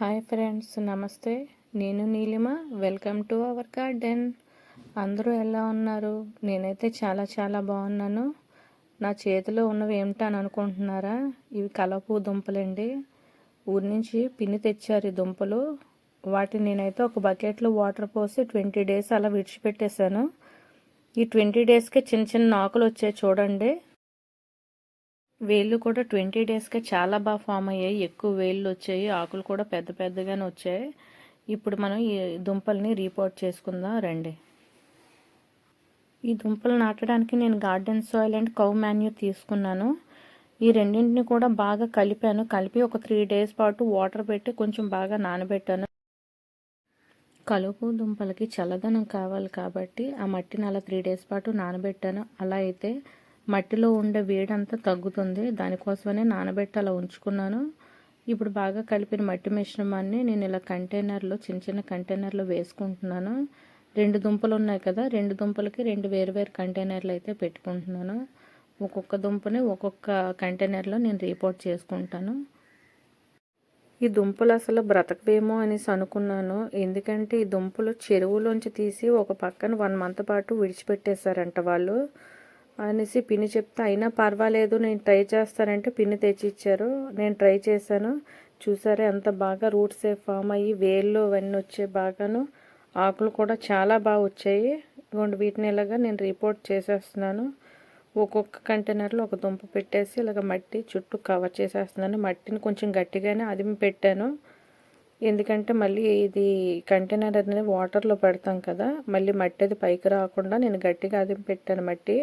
Hi friends నమస్తే. నేను Neelima. Welcome to our garden. అందరూ ఎలా ఉన్నారు? నేనైతే చాలా చాలా బాగున్నాను. నా చేతిలో ఉన్నవి ఏమిటని అనుకుంటున్నారా? ఇవి కలపు దుంపలండి. ఊరి నుంచి పిన్ని తెచ్చారు ఈ దుంపలు. వాటిని నేనైతే ఒక బకెట్లో వాటర్ పోసి ట్వంటీ డేస్ అలా విడిచిపెట్టేశాను. ఈ ట్వంటీ డేస్కి చిన్న చిన్న ఆకులు వచ్చాయి చూడండి. వేళ్ళు కూడా ట్వంటీ డేస్కే చాలా బాగా ఫామ్ అయ్యాయి. ఎక్కువ వేళ్ళు వచ్చాయి. ఆకులు కూడా పెద్ద పెద్దగానే వచ్చాయి. ఇప్పుడు మనం ఈ దుంపల్ని రీపోర్ట్ చేసుకుందాం రండి. ఈ దుంపలు నాటడానికి నేను garden soil and cow manure తీసుకున్నాను. ఈ రెండింటిని కూడా బాగా కలిపాను. కలిపి ఒక త్రీ డేస్ పాటు వాటర్ పెట్టి కొంచెం బాగా నానబెట్టాను. కలుపు దుంపలకి చల్లదనం కావాలి కాబట్టి ఆ మట్టిని అలా త్రీ డేస్ పాటు నానబెట్టాను. అలా అయితే మట్టిలో ఉండే వేడంతా తగ్గుతుంది. దానికోసమనే నానబెట్టి అలా ఉంచుకున్నాను. ఇప్పుడు బాగా కలిపిన మట్టి మిశ్రమాన్ని నేను ఇలా కంటైనర్లో చిన్న చిన్న కంటైనర్లో వేసుకుంటున్నాను. రెండు దుంపలు ఉన్నాయి కదా రెండు దుంపలకి రెండు వేరు వేరు కంటైనర్లు అయితే పెట్టుకుంటున్నాను. ఒక్కొక్క దుంపని ఒక్కొక్క కంటైనర్లో నేను రిపోర్ట్ చేసుకుంటాను. ఈ దుంపలు అసలు బ్రతకవేమో అనేసి అనుకున్నాను. ఎందుకంటే ఈ దుంపలు చెరువులోంచి తీసి ఒక పక్కన వన్ మంత్ పాటు విడిచిపెట్టేశారంట వాళ్ళు. అనేసి పిన్ని చెప్తే అయినా పర్వాలేదు నేను ట్రై చేస్తానంటే పిన్ని తెచ్చిచ్చారు. నేను ట్రై చేశాను. చూసారే అంత బాగా రూట్స్ ఫామ్ అయ్యి వేళ్ళు అవన్నీ వచ్చే బాగాను. ఆకులు కూడా చాలా బాగా వచ్చాయి. ఇవ్వండి వీటిని ఇలాగా నేను రిపోర్ట్ చేసేస్తున్నాను. ఒక్కొక్క కంటైనర్లో ఒక దుంప పెట్టేసి ఇలాగ మట్టి చుట్టూ కవర్ చేసేస్తున్నాను. మట్టిని కొంచెం గట్టిగానే అదిమి పెట్టాను. ఎందుకంటే మళ్ళీ ఇది కంటైనర్ అనేది వాటర్లో పెడతాం కదా మళ్ళీ మట్టి అది పైకి రాకుండా నేను గట్టిగా అదిమి పెట్టాను మట్టి.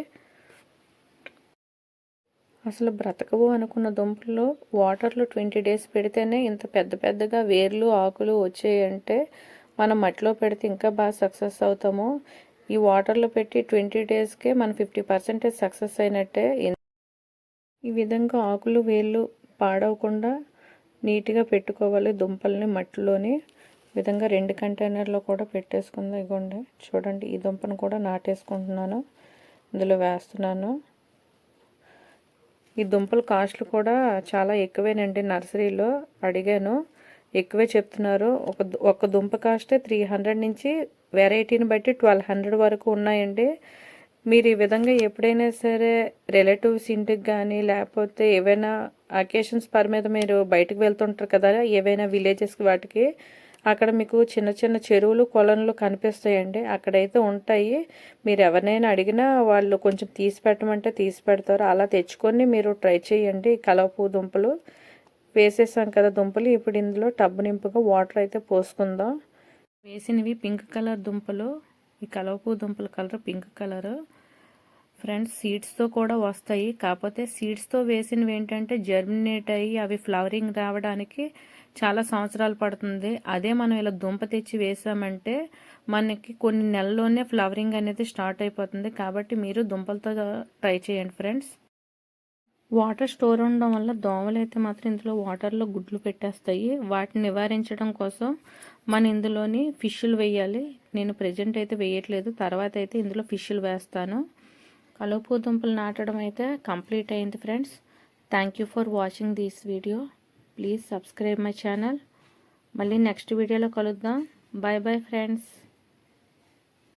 అసలు బ్రతకవు అనుకున్న దుంపలు వాటర్లో ట్వంటీ డేస్ పెడితేనే ఇంత పెద్ద పెద్దగా వేర్లు ఆకులు వచ్చాయంటే మనం మట్టిలో పెడితే ఇంకా బాగా సక్సెస్ అవుతాము. ఈ వాటర్లో పెట్టి ట్వంటీ డేస్కే మనం ఫిఫ్టీ పర్సెంటేజ్ సక్సెస్ అయినట్టే ఈ విధంగా ఆకులు వేర్లు పాడవకుండా నీట్గా పెట్టుకోవాలి దుంపల్ని మట్టిలోని. విధంగా రెండు కంటైనర్లో కూడా పెట్టేసుకుంది ఇగోండి. చూడండి ఈ దుంపను కూడా నాటేసుకుంటున్నాను. ఇందులో వేస్తున్నాను. ఈ దుంపల కాస్ట్లు కూడా చాలా ఎక్కువేనండి. నర్సరీలో అడిగాను. ఎక్కువే చెప్తున్నారు. ఒక ఒక దుంప కాస్టే త్రీ హండ్రెడ్ నుంచి వెరైటీని బట్టి ట్వెల్వ్ హండ్రెడ్ వరకు ఉన్నాయండి. మీరు ఈ విధంగా ఎప్పుడైనా సరే రిలేటివ్స్ ఇంటికి కానీ లేకపోతే ఏవైనా అకేషన్స్ పర్ మీద మీరు బయటకు వెళ్తుంటారు కదా ఏవైనా విలేజెస్కి వాటికి అక్కడ మీకు చిన్న చిన్న చెరువులు కొలనులు కనిపిస్తాయండి. అక్కడైతే ఉంటాయి. మీరు ఎవరినైనా అడిగినా వాళ్ళు కొంచెం తీసి పెట్టమంటే తీసి పెడతారు. అలా తెచ్చుకొని మీరు ట్రై చేయండి. కలవపు దుంపలు వేసేసాం కదా దుంపలు. ఇప్పుడు ఇందులో టబ్బు నింపుగా వాటర్ అయితే పోసుకుందాం. వేసినవి పింక్ కలర్ దుంపలు. ఈ కలవపు దుంపల కలర్ పింక్ కలర్. ఫ్రెండ్స్ సీడ్స్తో కూడా వస్తాయి. కాకపోతే సీడ్స్తో వేసినవి ఏంటంటే జర్మినేట్ అయ్యి అవి ఫ్లవరింగ్ రావడానికి చాలా సంవత్సరాలు పడుతుంది. అదే మనం ఇలా దుంప తెచ్చి వేసామంటే మనకి కొన్ని నెలల్లోనే ఫ్లవరింగ్ అనేది స్టార్ట్ అయిపోతుంది. కాబట్టి మీరు దుంపలతో ట్రై చేయండి ఫ్రెండ్స్. వాటర్ స్టోర్ ఉండడం వల్ల దోమలు అయితే మాత్రం ఇందులో వాటర్లో గుడ్లు పెట్టేస్తాయి. వాటిని నివారించడం కోసం మన ఇందులోని ఫిష్లు వేయాలి. నేను ప్రజెంట్ అయితే వేయట్లేదు. తర్వాత అయితే ఇందులో ఫిష్లు వేస్తాను. కలుపు దుంపలు నాటడం అయితే కంప్లీట్ అయింది friends. Thank you for watching this video. Please subscribe my channel మళ్ళీ నెక్స్ట్ వీడియోలో కలుద్దాం. Bye bye friends